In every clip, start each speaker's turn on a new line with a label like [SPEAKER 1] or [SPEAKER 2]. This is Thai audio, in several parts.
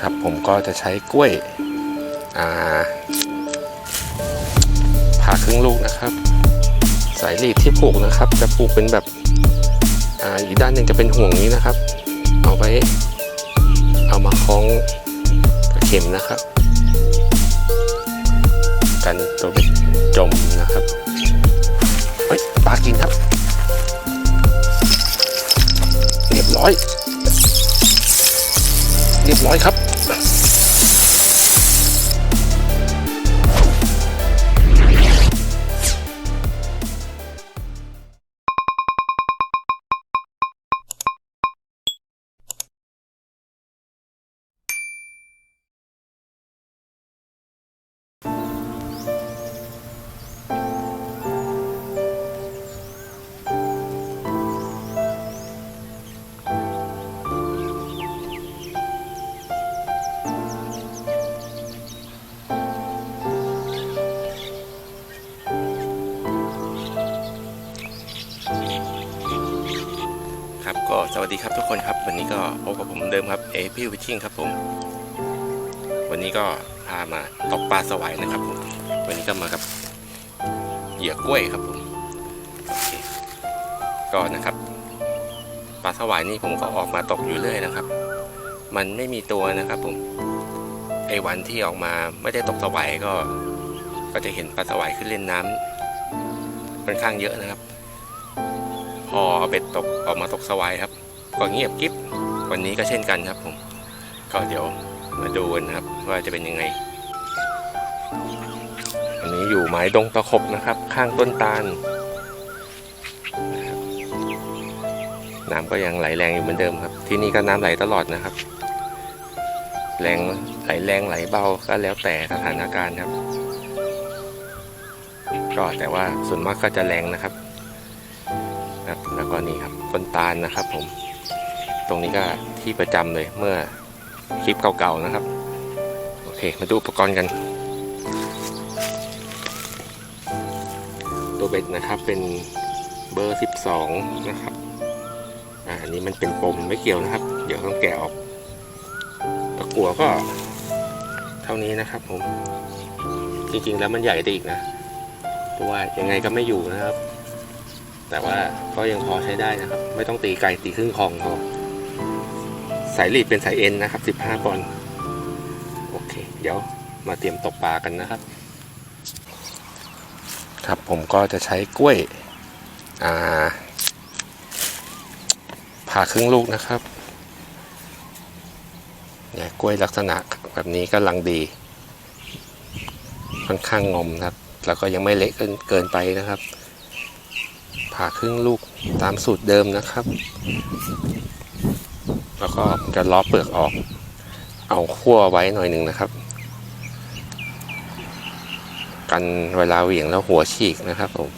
[SPEAKER 1] ครับผมก็จะใช้กล้วยผ่าครึ่งลูกนะครับ สายรีดที่ผูกนะครับ จะผูกเป็นแบบออีกด้านหนึ่งจะเป็นห่วงนี้นะครับ เอาไว้เอามาคล้องกับเข็มนะครับ กันตัวเป็นจมนะครับเฮ้ยปลากินครับเรียบร้อย เรียบร้อยครับ สวัสดีครับทุกคนครับ วันนี้ก็พบกับผมเดิมครับเอพี่วิชิงครับผม วันนี้ก็พามาตกปลาสวายนะครับผมวันนี้ก็มากับเหยื่อกล้วยครับผมโอเคก็นะครับปลาสวายนี่ผมก็ออกมาตกอยู่เรื่อยนะครับ มันไม่มีตัวนะครับผมไอ้วันที่ออกมาไม่ได้ตกสวายก็ ก็จะเห็นปลาสวายขึ้นเล่นน้ำค่อนข้างเยอะนะครับ พอเอาเบ็ดตกออกมาตกสวายครับ ก็เงียบกิ๊บวันนี้ก็เช่นกันครับผมก็เดี๋ยวมาดูกันครับ ว่าจะเป็นยังไง อันนี้อยู่ไม้ดงตะขบนะครับ ข้างต้นตาลน้ำก็ยังไหลแรงอยู่เหมือนเดิมครับ ที่นี่ก็น้ำไหลตลอดนะครับ แรงไหลแรงไหลเบาก็แล้วแต่สถานการณ์ครับ ก็แต่ว่าส่วนมากก็จะแรงนะครับ ครับ แล้วก็นี่ครับต้นตาลนะครับ ผม ตรงนี้ก็ที่ประจำเลยเมื่อคลิปเก่าๆนะครับ โอเค มาดูอุปกรณ์กัน ตัวเบ็ดนะครับเป็นเบอร์ 12 นะครับอ่าอันนี้มันเป็นปมไม่เกี่ยวนะครับ เดี๋ยวต้องแกะออกตะกั่วก็เท่านี้นะครับผม จริงๆแล้วมันใหญ่ได้อีกนะ เพราะว่ายังไงก็ไม่อยู่นะครับ แต่ว่าก็ยังพอใช้ได้นะครับ ไม่ต้องตีไก่ตีครึ่งคองพอสายลีดเป็นสายเอ็นนะครับ 15ปอนด์โอเค เดี๋ยวมาเตรียมตกปลากันนะครับ ครับผมก็จะใช้กล้วยอ่าผ่าครึ่งลูกนะครับเนี่ยกล้วยลักษณะแบบนี้ก็ลังดี ค่อนข้างงอมครับ แล้วก็ยังไม่เละเกินไปนะครับ ผ่าครึ่งลูกตามสูตรเดิมนะครับ แล้วก็จะล้อเปลือกออก เอาคั่วไว้หน่อยหนึ่งนะครับ กันเวลาเหวี่ยงแล้วหัวฉีกนะครับผม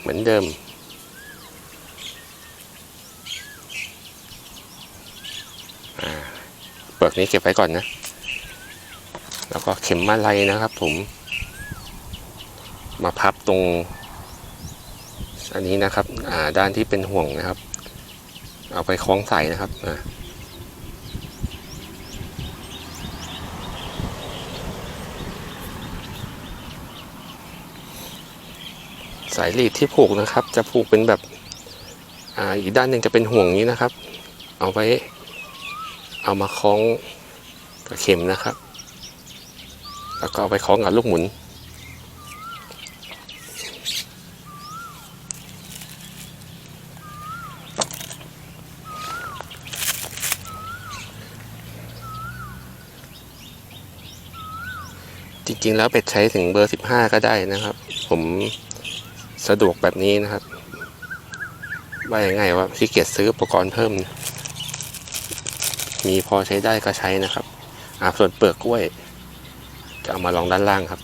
[SPEAKER 1] เหมือนเดิม อ่า เปลื อกนี้เก็บไว้ก่อนนะ แล้วก็เข็มมาลัยนะครับ ผม มาพับตรง อันนี้นะครับ อ่าด้านที่เป็นห่วงนะครับ เอาไปคล้องใส่นะครับอ่าสายรีดที่ผูกนะครับ จะผูกเป็นแบบ อ่า อีกด้านหนึ่งจะเป็นห่วงนี้นะครับ เอาไว้ เอามาคล้องกับเข็มนะครับ แล้วก็เอาไปคล้องกับลูกหมุน จริงๆแล้วเป็ดใช้ถึงเบอร์ 15 ก็ได้นะครับ ผมสะดวกแบบนี้นะครับว่ายังไงว่าขี้เกียจซื้ออุปกรณ์เพิ่ม มีพอใช้ได้ก็ใช้นะครับอาส่วนเปลือกกล้วย จะเอามาลองด้านล่างครับ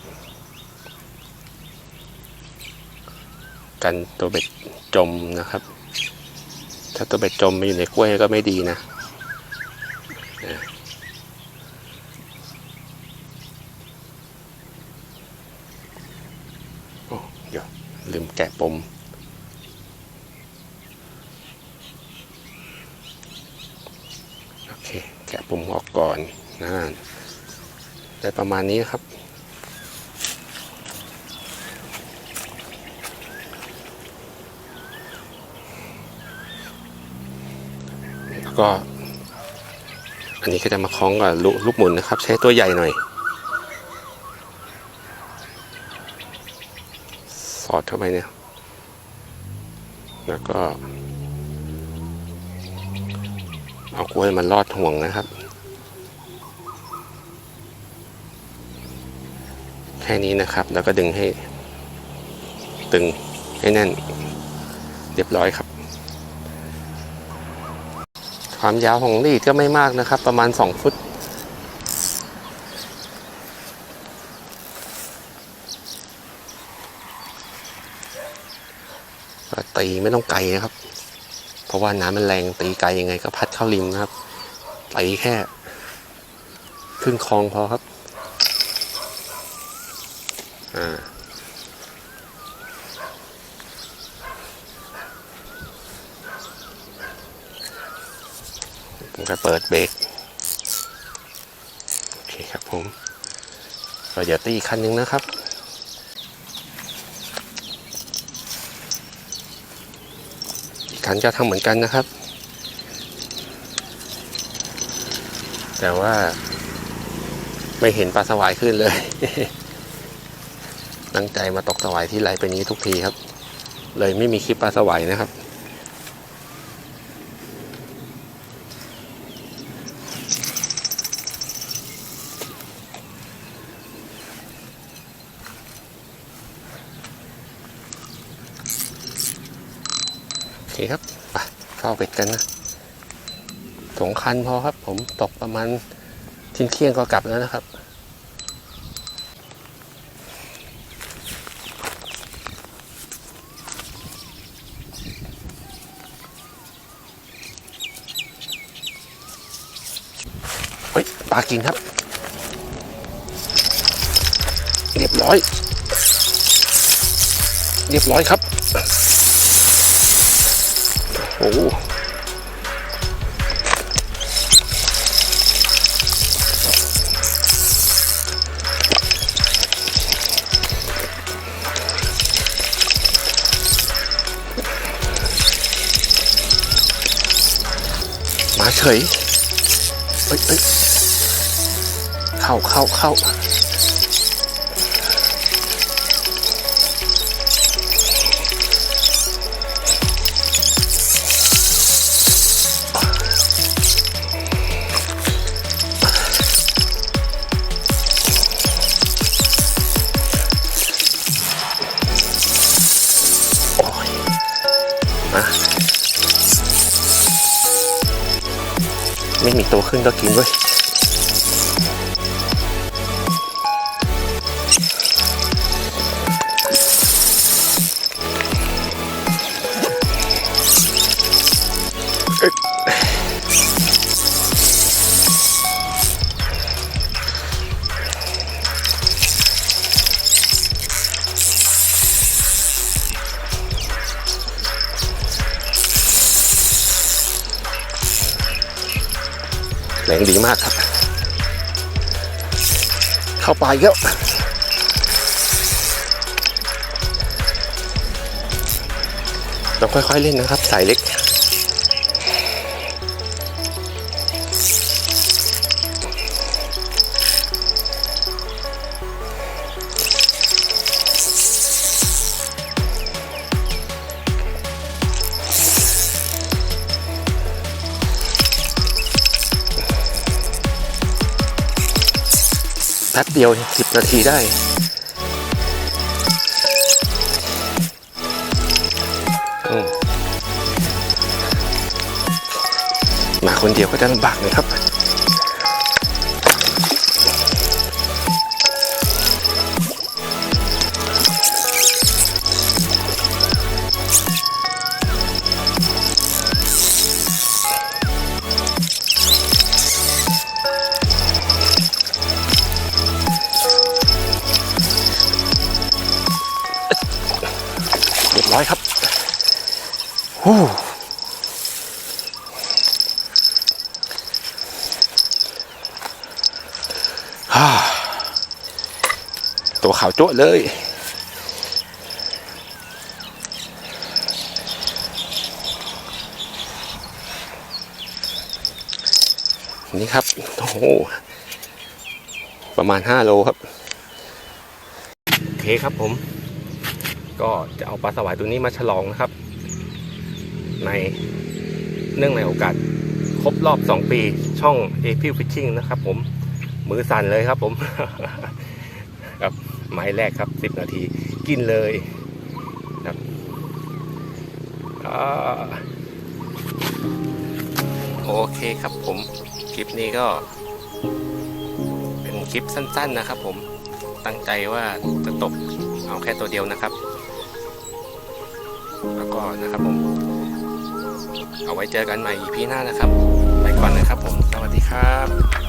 [SPEAKER 1] กันตัวเบ็ดจมนะครับ ถ้าตัวเบ็ดจมมาอยู่ในกล้วยก็ไม่ดีนะโอ้เดี๋ยวลืมแกะปม โอเค แกะปมออ ก่อนนะได้ประมาณนี้ครับ ก็ อันนี้ก็จะมาคล้องกับลูลูกหมุนนะครับ ใช้ตัวใหญ่หน่อย สอดเข้าไปเนี่ย แล้วก็ เอากล้วยมันลอดห่วงนะครับ แค่นี้นะครับ แล้วก็ดึงให้ ตึงให้แน่น เรียบร้อยครับ ความยาวของรีดก็ไม่มากนะครับ ประมาณ 2 ฟุตตีไม่ต้องไกลนะครับ เพราะว่าน้ำมันแรงตีไกลยังไงก็พัดเข้าริมนะครับ ตีแค่ ขึ้นคลองพอครับ อ่าผมก็เปิดเบรกโอเคครับผมเดี๋ยวตีคันหนึงนะครับคันก็ทำเหมือนกันนะครับ แต่ว่าไม่เห็นปลาสวายขึ้นเลย ตั้งใจมาตกสวายที่ไรเป็นนี้ทุกทีครับ เลยไม่มีคลิปปลาสวายนะครับ โอเคครับไปเข้าเป็ดกันนะสองคันพอครับ ผมตกประมาณทิ้นเที่ยงก็กลับแล้วนะครับ ลากินครับ เรียบร้อย เรียบร้อยครับ โอ้โหมาเฉยเอ้ยเอ้ย เข้าเข้าเข้าโอ้ยมาไม่มีตัวขึ้นก็กินเว้ย แรงดีมากครับ เข้าไปอีกแล้วต้องค่อยๆเล่นนะครับ สายเล็ก แป๊บเดียวสิบนาทีได้มาคนเดียวก็จะลำบากหนะครับ ฮู้ฮ่าตัวขาวโจ้เลย นี่ครับ โอ้โห ประมาณ 5 โลครับ โอเคครับผม ก็จะเอาปลาสวายตัวนี้มาฉลองนะครับ ในเนื่องในโอกาสครบรอบ 2 ปีช่อง a p ฟิชชิ่งนะครับผม มือสั่นเลยครับผม ครับไม้แรกครับ 10 นาทีกินเลยครับอโอเคครับผม คลิปนี้ก็ เป็นคลิปสั้น ๆนะครับผมตั้งใจว่าจะตกเอาแค่ตัวเดียวนะครับ แล้วก็นะครับผม เอาไว้เจอกันใหม่ EP หน้านะครับ ไปก่อนนะครับผม สวัสดีครับ